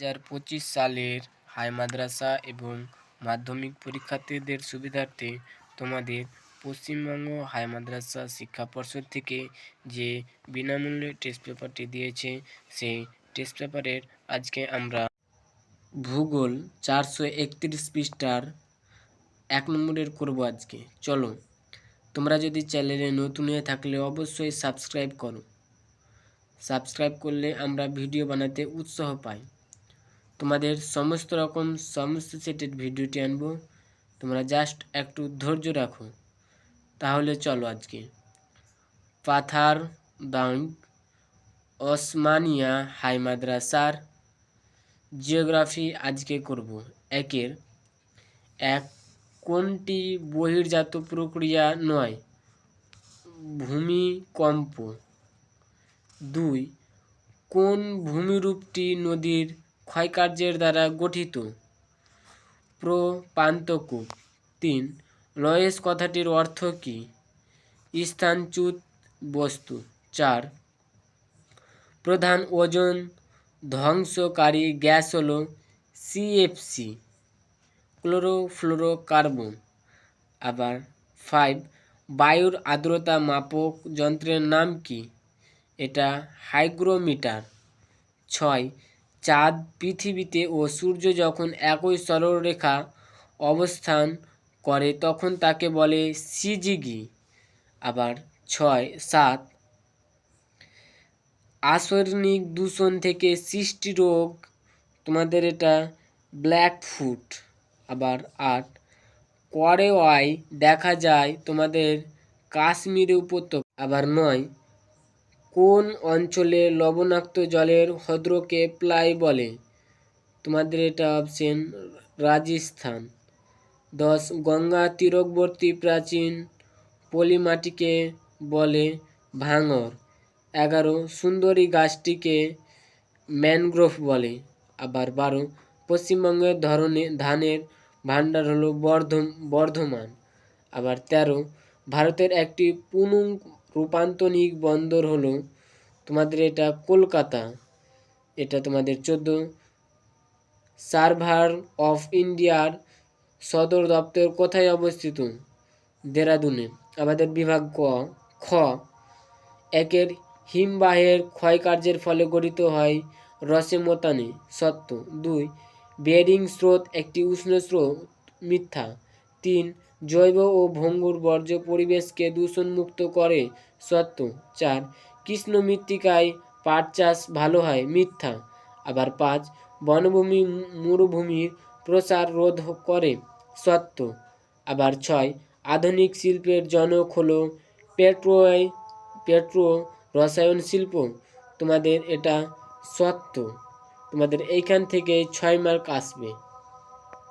হাজার পঁচিশ সালের হাই মাদ্রাসা এবং মাধ্যমিক পরীক্ষার্থীদের সুবিধার্থে তোমাদের পশ্চিমবঙ্গ হাই মাদ্রাসা শিক্ষা পর্ষদ থেকে যে বিনামূল্যে টেস্ট পেপারটি দিয়েছে, সেই টেস্ট পেপারের আজকে আমরা ভূগোল চারশো একত্রিশ পৃষ্ঠার এক নম্বরের করব আজকে। চলো, তোমরা যদি চ্যানেলে নতুন হয়ে থাকলে অবশ্যই সাবস্ক্রাইব করো। সাবস্ক্রাইব করলে আমরা ভিডিও বানাতে উৎসাহ পাই। তোমাদের সমস্ত রকম সমস্ত সেটের ভিডিওটি আনব। তোমরা জাস্ট একটু ধৈর্য রাখো। তাহলে চলো আজকে। পাথার দাং ওসমানিয়া হাই মাদ্রাসার জিওগ্রাফি আজকে করব। একের এক, কোনটি বহির্জাত প্রক্রিয়া নয়? ভূমিকম্প। দুই, কোন ভূমিরূপটি নদীর ক্ষয়কার্যের দ্বারা গঠিত। প্রপান্তকূপ তিন। লয়েস কথাটির অর্থ কী? স্থানচ্যুত বস্তু। চার। প্রধান ওজন ধ্বংসকারী গ্যাস হল সিএফসি ক্লোরোফ্লোরোকার্বন। আবার ফাইভ। বায়ুর আর্দ্রতা মাপক যন্ত্রের নাম কি? এটা হাইগ্রোমিটার। ছয়। চাঁদ পৃথিবীতে ও সূর্য যখন একই সরলরেখা অবস্থান করে, তখন তাকে বলে সিজিগি। আবার ছয়, সাত আসর্নিক দূষণ থেকে সৃষ্টি রোগ, তোমাদের এটা ব্ল্যাক ফুট। আবার আট ওয়াই দেখা যায় তোমাদের কাশ্মীরে উপত্যকা। আবার নয় কোন অঞ্চলে লবণাক্ত জলের হ্রদকে প্লাই বলে? তোমাদের এটা অপশন রাজস্থান। দশ, গঙ্গা তীরবর্তী প্রাচীন পলিমাটিকে বলে ভাঙর। এগারো, সুন্দরী গাছটিকে ম্যানগ্রোভ বলে। আবার বারো, পশ্চিমবঙ্গের ধরনে ধানের ভাণ্ডার হলো বর্ধম, বর্ধমান। আবার তেরো, ভারতের একটি পুনুং রূপান্তরিক বন্দর হলো তোমাদের এটা কলকাতা। এটা তোমাদের চোদ্দ সার্ভার অফ ইন্ডিয়ার সদর দপ্তর কোথায় অবস্থিত? দেরাদুনে। আমাদের বিভাগ ক, খ। একের হিমবাহের ক্ষয়কার্যের ফলে গঠিত হয় রসে মতানে সত্য। দুই, বেরিং স্রোত একটি উষ্ণ স্রোত, মিথ্যা। তিন জৈব ও ভঙ্গুর বর্জ্য পরিবেশকে দূষণমুক্ত করে। সত্য। চার, কৃষ্ণ মৃত্তিকায় পাট চাষ ভালো হয়, মিথ্যা। আবার পাঁচ, বনভূমি মরুভূমির প্রসার রোধ করে, সত্য। আবার ছয়, আধুনিক শিল্পের জনক হলো পেট্রো পেট্রো রসায়ন শিল্প। তোমাদের এটা সত্য। তোমাদের এইখান থেকে ছয় মার্ক আসবে।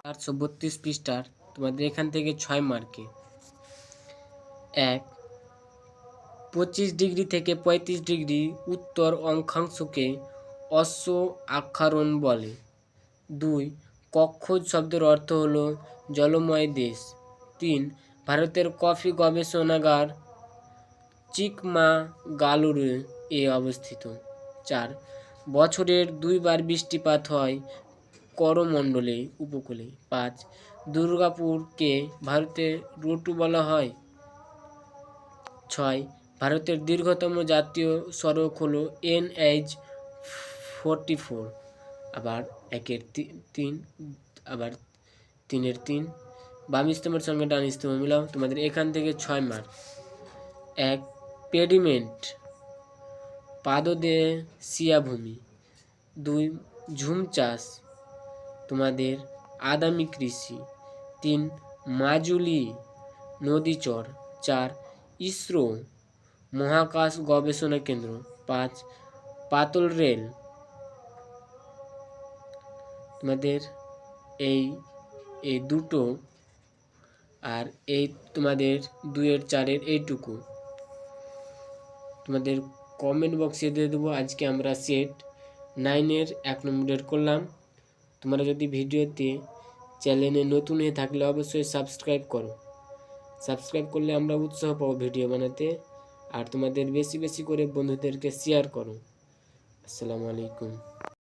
চারশো বত্রিশ পৃষ্ঠার তোমাদের এখান থেকে ছয় মার্কে এক, পঁচিশ ডিগ্রি থেকে পঁয়ত্রিশ ডিগ্রি উত্তর অক্ষাংশকে অশ্ব আক্ষারণ বলে। দুই, কক্ষজ শব্দের অর্থ হল জলময় দেশ। তিন, ভারতের কফি গবেষণাগার চিকমাগালুরু এ অবস্থিত। চার, বছরের দুইবার বৃষ্টিপাত হয় করমণ্ডলে, উপকূলে। পাঁচ দুর্গাপুরকে ভারতের রুটু বলা হয়। ছয়, ভারতের দীর্ঘতম জাতীয় সড়ক হলো এন এইচ ফোরটি ফোর। আবার একের তিন, আবার তিনের তিন। বাম স্তম্ভের সঙ্গে ডান স্তম্ভ মিলাও, তোমাদের এখান থেকে ছয় মার্ক। এক, পেডিমেন্ট পাদদে সিয়াভূমি দুই ঝুম চাষ তোমাদের আদামি কৃষি। তিন মাজুলি নদীচর চার ইসরো মহাকাশ গবেষণা কেন্দ্র, পাঁচ পাতল রেল। তোমাদের এই এই দুটো আর এই তোমাদের দুইয়ের চারের এইটুকু। তোমাদের কমেন্ট বক্সে দিয়ে দেবো। আজকে আমরা সেট নাইনের এক নম্বরের করলাম। তোমরা যদি ভিডিওতে চ্যানেলে নতুন হয়ে থাকলে অবশ্যই সাবস্ক্রাইব করো। সাবস্ক্রাইব করলে আমরা উৎসাহ পাবো ভিডিও বানাতে আর তোমাদের বেশি বেশি করে বন্ধুদেরকে শেয়ার করো। আসসালামু আলাইকুম।